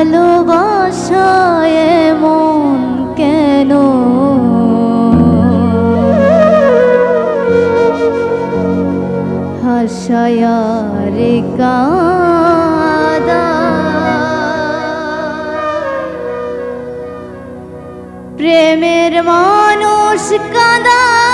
ভালোবাসায় মন কেন? হাসায়ারে কাদা। প্রেমের মানুষ কাদাইয়া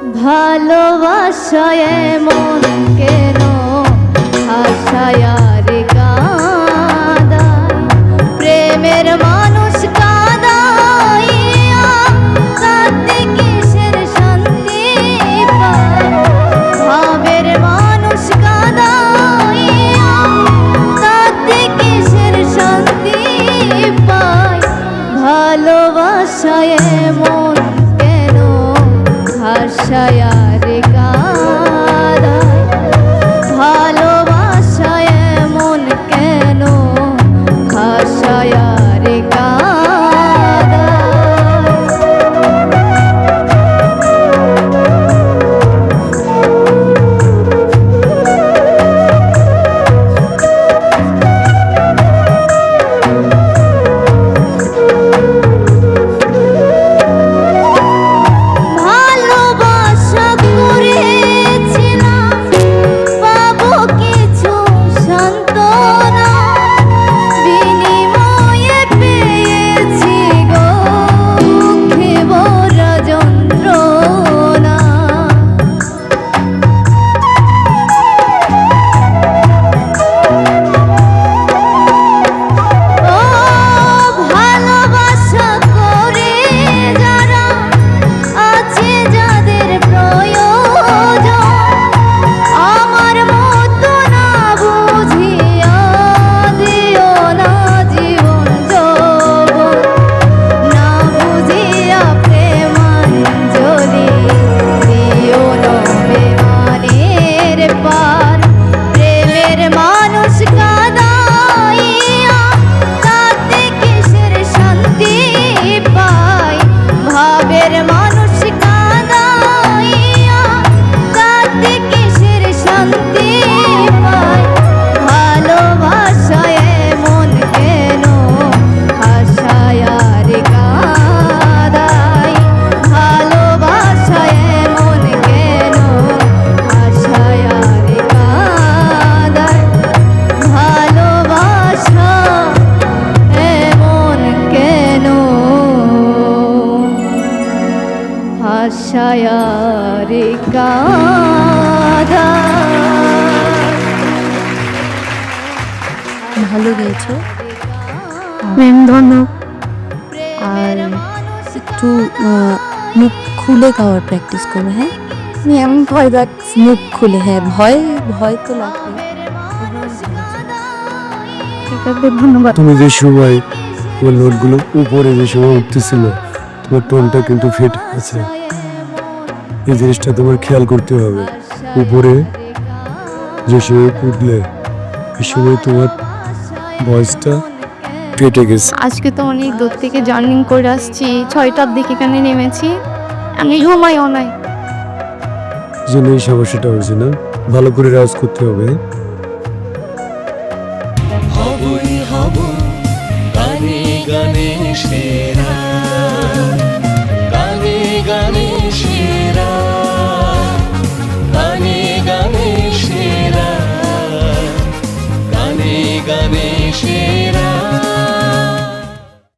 ভালোবাসায় মন কেন? হাসায়ার কাদায় প্রেমের মানুষ কিসের শান্তি মানুষ কিসের শান্তি পায়? ভালোবাসায় মন হাসায়ার কাদায় 난 হাসায়ার কাদা ভালো গেয়েছো? ম্যাম ধন্যবাদ আর একটু মুখ খুলে গাওয়ার প্র্যাকটিস করো হ্যাঁ? ম্যাম ভয় লাগ মুখ খুলে হ্যাঁ ভয় ভয় তো লাগবে। ধন্যবাদ। তুমি যে সময় তোমার নোটগুলো উপরে যে সময় উঠতেছিল তোমার টোনটা কিন্তু ফিট আছে। এই জিনিসটা তোমার খেয়াল করতে হবে। উপরে যে সময় উঠলে এই সময় তোমার ভয়েসটা ফেটে গেছে। আজকে তো অনেক দূর থেকে জার্নিং করে আসছি। ছয়টার দিকে এখানে নেমেছি। আমি ঘুমাইও নাই। এই জন্য এই সমস্যাটা হয়েছে না ভালো করে রাজ করতে হবে। হবই হব গানে গানে সেরা।